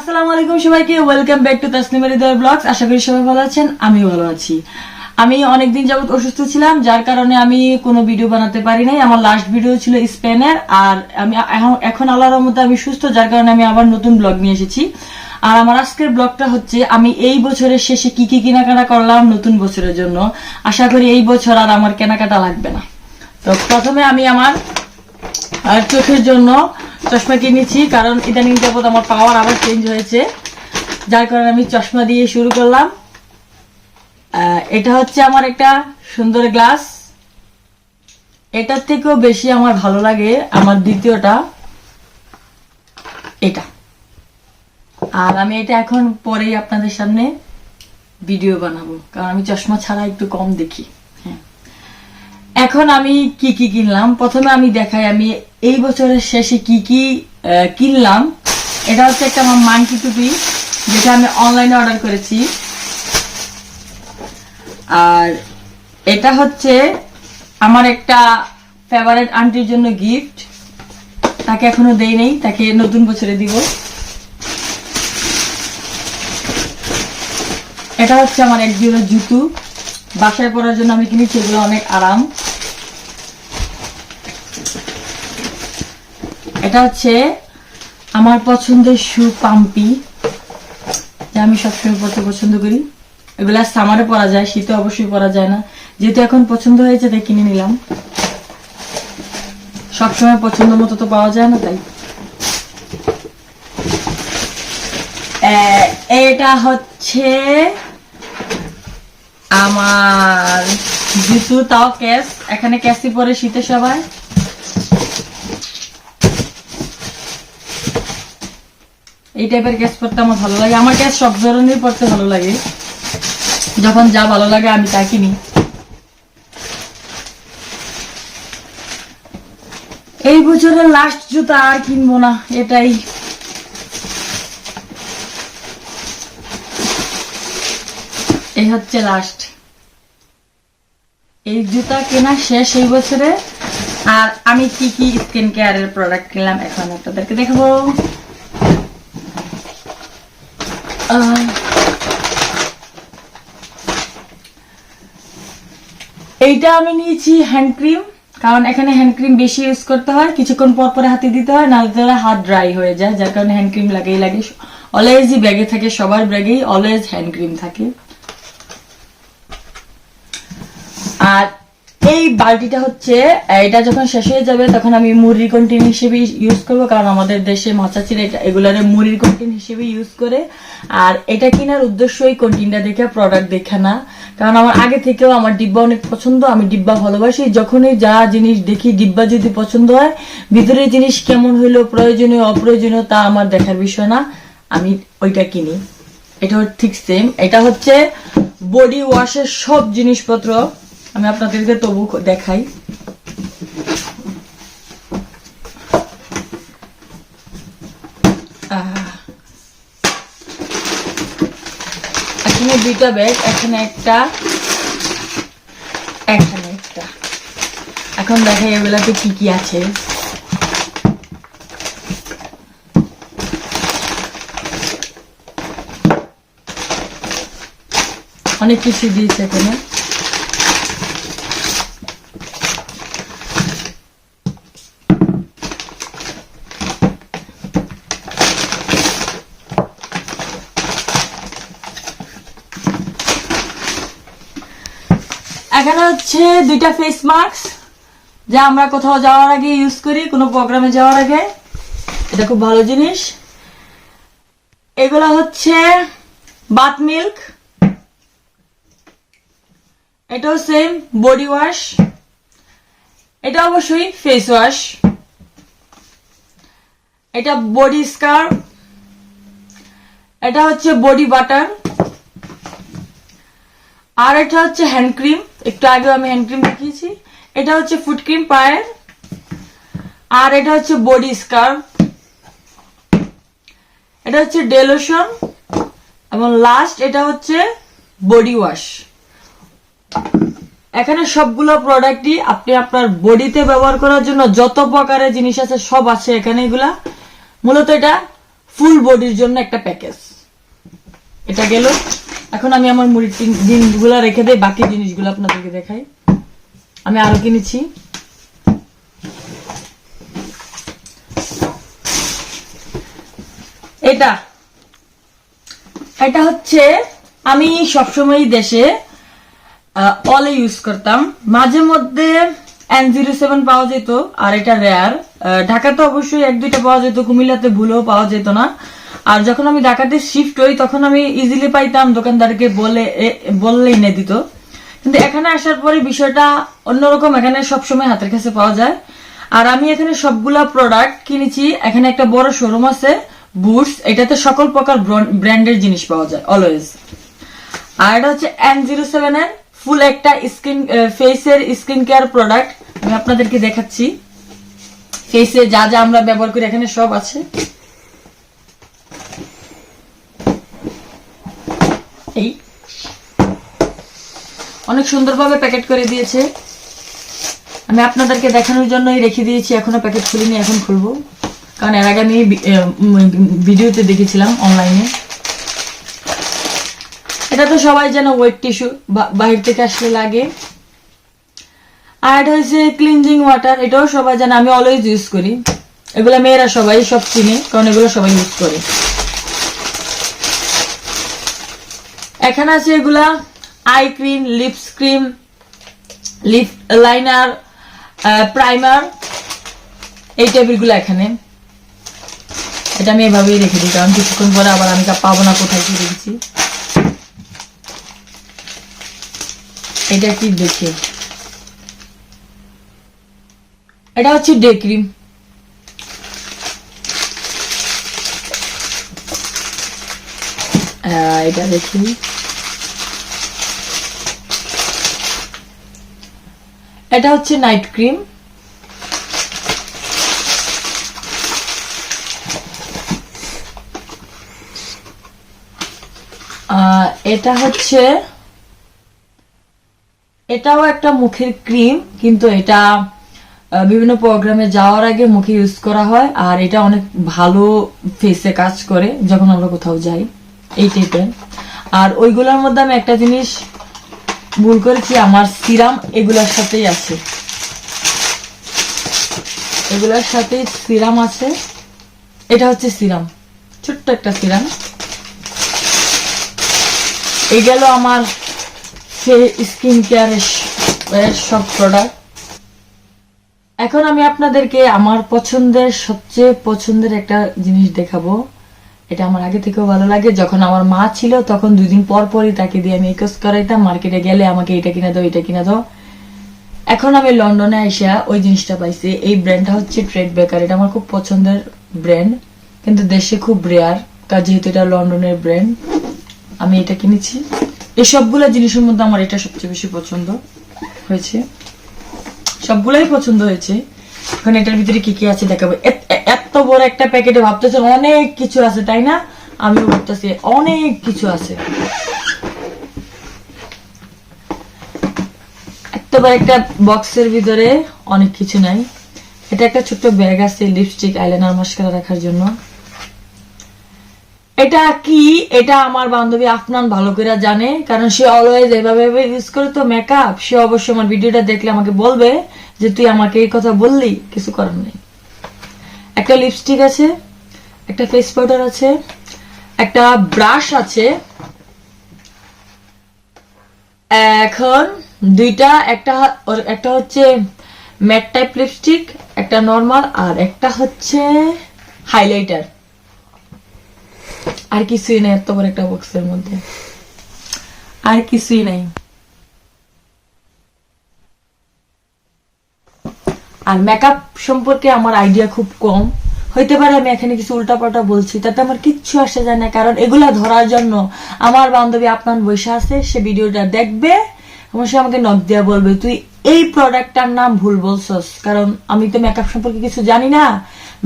আসসালামু আলাইকুম সবাইকে ওয়েলকাম ব্যাক টু ব্লগস আশা করি সবাই ভালো আছেন, আমিও ভালো আছি। আমি অনেকদিন যাবত অসুস্থ ছিলাম, যার কারণে আমি কোনো ভিডিও বানাতে পারি নাই। আমার লাস্ট ভিডিও ছিল স্পেনের আর আমি এখন- আল্লাহর রহমতে আমি সুস্থ, যার কারণে আমি আবার নতুন ব্লগ নিয়ে এসেছি। আর আমার আজকের ব্লগটা হচ্ছে, আমি এই বছরের শেষে কি কি কেনাকাটা করলাম নতুন বছরের জন্য। আশা করি এই বছর আর আমার কেনাকাটা লাগবে না। তো প্রথমে আমি আমার আর চোখের জন্য চশমা কিনেছি কারণ ইদানিং যাবত আমার পাওয়ার আবার চেঞ্জ হয়েছে। যার কারণে আমি চশমা দিয়ে শুরু করলাম। এটা হচ্ছে আমার একটা সুন্দর গ্লাস এটার থেকেও বেশি আমার ভালো লাগে আমার দ্বিতীয়টা। এটা। আর আমি এটা এখন পরেই আপনাদের সামনে ভিডিও বানাবো, কারণ আমি চশমা ছাড়া একটু কম দেখি। এখন আমি কি কি কিনলাম? প্রথমে আমি দেখাই, আমি এই বছরের শেষে কি কি কিনলাম। এটা হচ্ছে একটা আমার মানকি টুপি, যেটা আমি অনলাইনে অর্ডার করেছি। আর এটা হচ্ছে আমার একটা ফেভারিট আন্টির জন্য গিফট তাকে এখনও দেই নেই, তাকে নতুন বছরে দিব। এটা হচ্ছে আমার এক জোড়া জুতো। বাসায় পরার জন্য আমি কিনেছি, এগুলো অনেক আরাম। এটা হচ্ছে আমার পছন্দের শু পাম্পি, যা আমি সবসময় পরতে পছন্দ করি। এগুলা সামারে পরা যায়, শীতে অবশ্যই পরা যায় না। যেহেতু এখন পছন্দ হয়েছে, তাই কিনে নিলাম। সবসময় পছন্দ মতো তো পাওয়া যায় না, তাই। এটা হচ্ছে আমার জুতো, তাও ক্যাশ। এখানে ক্যাশই পরে শীতে সবাই। এই টাইপের ক্যাশ পরতে আমার ভালো লাগে। আমার ক্যাশ সব ধরনের পরতে ভালো লাগে। যখন যা ভালো লাগে আমি তা কিনি। এই বছরের লাস্ট জুতা আর কিনবো না, এটাই। এই হচ্ছে লাস্ট এই জুতা কেনা শেষ এই বছরে। আর আমি কি কি স্কিন কেয়ারের প্রোডাক্ট কিনলাম এখন আপনাদেরকে দেখাবো। এইটা আমি নিয়েছি হ্যান্ড ক্রিম কারণ এখানে হ্যান্ড ক্রিম বেশি ইউজ করতে হয়, কিছুক্ষণ পর পরে হাতে দিতে হয়, নাহলে হাত ড্রাই হয়ে যায়, যার কারণে হ্যান্ড ক্রিম লাগেই লাগে। অলওয়েজই ব্যাগে থাকে, সবার ব্যাগেই অলওয়েজ হ্যান্ড ক্রিম থাকে। আর এই বালতিটা হচ্ছে এটা যখন শেষ হয়ে যাবে, তখন আমি মুড়ির কন্টেন হিসেবে ইউজ করব, কারণ আমাদের দেশে মাচাচিরা এটা এগুলারে মুড়ির কন্টেন হিসেবে ইউজ করে। আর এটা কেনার উদ্দেশ্য এই কন্টেনটা দেখে প্রোডাক্ট দেখে না। কারণ আমার আগে থেকেও আমার ডিব্বা অনেক পছন্দ, আমি ডিব্বা ভালোবাসি। যখনই যা জিনিস দেখি ডিব্বা যদি পছন্দ হয়, ভিতরের জিনিস কেমন হইল, প্রয়োজনীয়, অপ্রয়োজনীয়, তা আমার দেখার বিষয় না। আমি ওইটা কিনি। এটা ঠিক সেম এটা হচ্ছে বডি ওয়াশের সব জিনিসপত্র। আমি আপনাদেরকে তবু দেখাই। এখানে দুইটা ব্যাগ এখানে একটা এখানে একটা। এখন দেখাই এগুলাতে কি কি আছে। অনেক কিছু দিয়েছে এখানে। এখানে হচ্ছে দুইটা ফেস মাস্ক যা আমরা কোথাও যাওয়ার আগে ইউজ করি, কোনো প্রোগ্রামে যাওয়ার আগে। এটা খুব ভালো জিনিস। এগুলো হচ্ছে বাথ মিল্ক এটাও সেম বডি ওয়াশ এটা অবশ্যই ফেস ওয়াশ এটা বডি স্কার্ফ এটা হচ্ছে বডি বাটার আর এটা হচ্ছে হ্যান্ড ক্রিম একটু আগে আমি হ্যান্ড ক্রিম দেখিয়েছি। এটা হচ্ছে ফুট ক্রিম পায়ের, আর এটা হচ্ছে বডি স্কার্ফ এটা হচ্ছে ডেলোশন এবং লাস্ট এটা হচ্ছে বডি ওয়াশ এখানে সবগুলো প্রোডাক্টই আপনি আপনার বডিতে ব্যবহার করার জন্য যত প্রকারের জিনিস আছে, সব আছে এখানে এগুলা। মূলত এটা ফুল বডির জন্য একটা প্যাকেজ এটা গেল। এখন আমি আমার মুড়ির জিনিসগুলো রেখে দেই, বাকি জিনিসগুলো আপনাদেরকে দেখাই। আমি আরও কিনেছি। এটা। এটা হচ্ছে আমি সবসময় দেশে অলে ইউজ করতাম। মাঝে মধ্যে এন জিরো সেভেন পাওয়া যেত, আর এটা রেয়ার ঢাকাতে অবশ্যই এক দুইটা পাওয়া যেত, কুমিল্লাতে ভুলেও পাওয়া যেত না। আর যখন আমি ঢাকাতে শিফট হই, তখন আমি ইজিলি পাইতাম দোকানদারকে বলে বললেই এনে দিত। কিন্তু এখানে আসার পরে বিষয়টা অন্যরকম, এখানে সবসময় হাতের কাছে পাওয়া যায়। আর আমি এখানে সবগুলা প্রোডাক্ট কিনেছি, এখানে একটা বড় শোরুম আছে বুটস এটাতে সকল প্রকার ব্র্যান্ডের জিনিস পাওয়া যায় অলওয়েজ আর এটা হচ্ছে এন জিরো সেভেন এর ফুল একটা স্কিন ফেসের স্কিন কেয়ার প্রোডাক্ট আমি আপনাদেরকে দেখাচ্ছি। ফেসে যা যা আমরা ব্যবহার করি, এখানে সব আছে। অনেক সুন্দরভাবে প্যাকেট করে দিয়েছে। আমি আপনাদেরকে দেখানোর জন্যই রেখে দিয়েছি, এখনও প্যাকেট খুলিনি, এখন খুলবো। কারণ এর আগে আমি ভিডিওতে দেখেছিলাম অনলাইনে এটা তো সবাই যেন ওয়েট টিস্যু বাহির থেকে আসলে লাগে। আর এটা হচ্ছে ক্লিনজিং ওয়াটার এটাও সবাই জানে, আমি অলওয়েজ ইউজ করি। এগুলো মেয়েরা সবাই সব চিনে, কারণ এগুলো সবাই ইউজ করে। এখানে আছে এগুলা eye cream lips cream lip liner primer এই টাইপেরগুলো এখানে। এটা আমি এভাবেই রেখে দিই, কারণ কিছুক্ষণ পরে আবার আমি পাবো না কোথায় কি রেখেছি এটা কি দেখে? এটা হচ্ছে ডে ক্রিম এটা দেখি। এটা হচ্ছে নাইট ক্রিম এটা হচ্ছে, এটাও একটা মুখের ক্রিম কিন্তু এটা বিভিন্ন প্রোগ্রামে যাওয়ার আগে মুখে ইউজ করা হয়, আর এটা অনেক ভালো ফেসে কাজ করে, যখন আমরা কোথাও যাই, এই টাইপের আর ওইগুলোর মধ্যে আমি একটা জিনিস ভুল করেছি, আমার সিরাম এগুলোর সাথেই আছে। এগুলোর সাথে সিরাম আছে। এটা হচ্ছে সিরাম, ছোট্ট একটা সিরাম। এই গেল আমার স্কিন কেয়ারের সব প্রোডাক্ট এখন আমি আপনাদেরকে আমার পছন্দের, সবচেয়ে পছন্দের একটা জিনিস দেখাবো। এটা আমার আগে থেকেও ভালো লাগে। যখন আমার মা ছিল, তখন দুই দিন পর পরই তাকে দিয়ে আমি একস করাইতাম, মার্কেটে গেলে আমাকে এটা কিনে দাও, এটা কিনে দাও। এখন আমি লন্ডনে আইসা ওই জিনিসটা পাইছি। এই ব্র্যান্ডটা হচ্ছে ট্রেড বেকার এটা আমার খুব পছন্দের ব্র্যান্ড কিন্তু দেশে খুব রেয়ার কারণ যেহেতু এটা লন্ডনের ব্র্যান্ড আমি এটা কিনেছি। এই সবগুলো জিনিসের মধ্যে আমার এটা সবচেয়ে বেশি পছন্দ হয়েছে। সবগুলাই পছন্দ হয়েছে। এখন এটার ভিতরে কি কি আছে দেখাবো? বড় একটা প্যাকেটে ভাবতেছেন অনেক কিছু আছে, তাই না? আমি ভাবতেছি, অনেক কিছু আছে। এত একটা বক্সের ভিতরে অনেক কিছু নাই। এটা একটা ছোট্ট ব্যাগ আছে লিপস্টিক আইলাইনার মাস্কারা রাখার জন্য। এটা কি? এটা আমার বান্ধবী আফনান ভালো করে জানে, কারণ সে অলওয়েজ এভাবে ইউজ করে তো মেকআপ সে অবশ্যই আমার ভিডিওটা দেখলে আমাকে বলবে যে, তুই আমাকে এই কথা বললি, কিছু করার নেই। একটা লিপস্টিক আছে, একটা ফেস পাউডার আছে, একটা ব্রাশ আছে। এখন দুইটা, একটা একটা হচ্ছে ম্যাট টাইপ লিপস্টিক একটা নর্মাল আর একটা হচ্ছে হাইলাইটার আর কিছুই নাই, এত বড় একটা বক্সের মধ্যে। আর কিছুই নাই। আর মেকআপ সম্পর্কে আমার আইডিয়া খুব কম। হইতে পারে আমি এখানে কিছু উল্টাপাল্টা বলছি, তাতে আমার কিচ্ছু আসে যায় না, কারণ এগুলা ধরার জন্য আমার বান্ধবী আপনার বসে আছে, সে ভিডিওটা দেখবে এবং সে আমাকে নক দিয়া বলবে, তুই এই প্রোডাক্টটার নাম ভুল বলছস, কারণ আমি তো মেকআপ সম্পর্কে কিছু জানি না।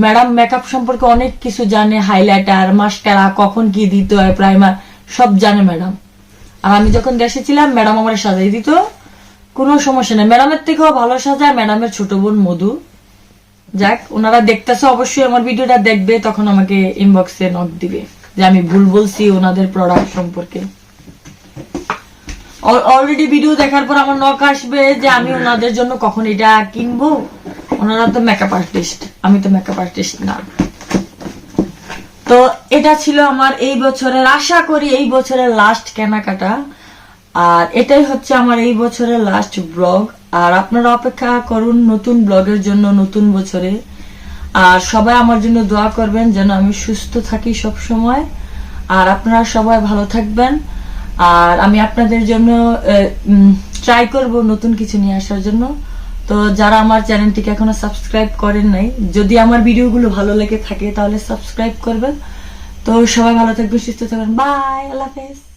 ম্যাডাম মেকআপ সম্পর্কে অনেক কিছু জানে হাইলাইটার মাস্কারা কখন কি দিতে হয় প্রাইমার সব জানে ম্যাডাম আর আমি যখন দেশে ছিলাম ম্যাডাম আমার সাজাই দিত। কোনো সমস্যা নেই। ম্যাডামের থেকেও ভালো সাজায়, ম্যাডামের ছোট বোন মধু। যাক, ওনারা দেখতেছে অবশ্যই, আমার ভিডিওটা দেখবে, তখন আমাকে ইনবক্সে নক দিবে যে আমি ভুল বলছি ওনাদের প্রোডাক্ট সম্পর্কে। অলরেডি ভিডিও দেখার পর আমার নক আসবে যে আমি ওনাদের জন্য কখন এটা কিনবো। ওনারা তো মেকআপ আর্টিস্ট আমি তো মেকআপ আর্টিস্ট না। তো এটা ছিল আমার এই বছরের, আশা করি এই বছরের লাস্ট কেনাকাটা। আর এটাই হচ্ছে আমার এই বছরের লাস্ট ব্লগ আর আপনারা অপেক্ষা করুন নতুন ব্লগের জন্য নতুন বছরে। আর সবাই আমার জন্য দোয়া করবেন যেন আমি সুস্থ থাকি সব সময়। আর আপনারা সবাই ভালো থাকবেন। আর আমি আপনাদের জন্য ট্রাই করব নতুন কিছু নিয়ে আসার জন্য। তো যারা আমার চ্যানেলটিকে এখনও সাবস্ক্রাইব করেন নাই, যদি আমার ভিডিওগুলো ভালো লেগে থাকে তাহলে সাবস্ক্রাইব করবেন। তো সবাই ভালো থাকবেন, সুস্থ থাকবেন। বাই আল্লাহ হাফেজ।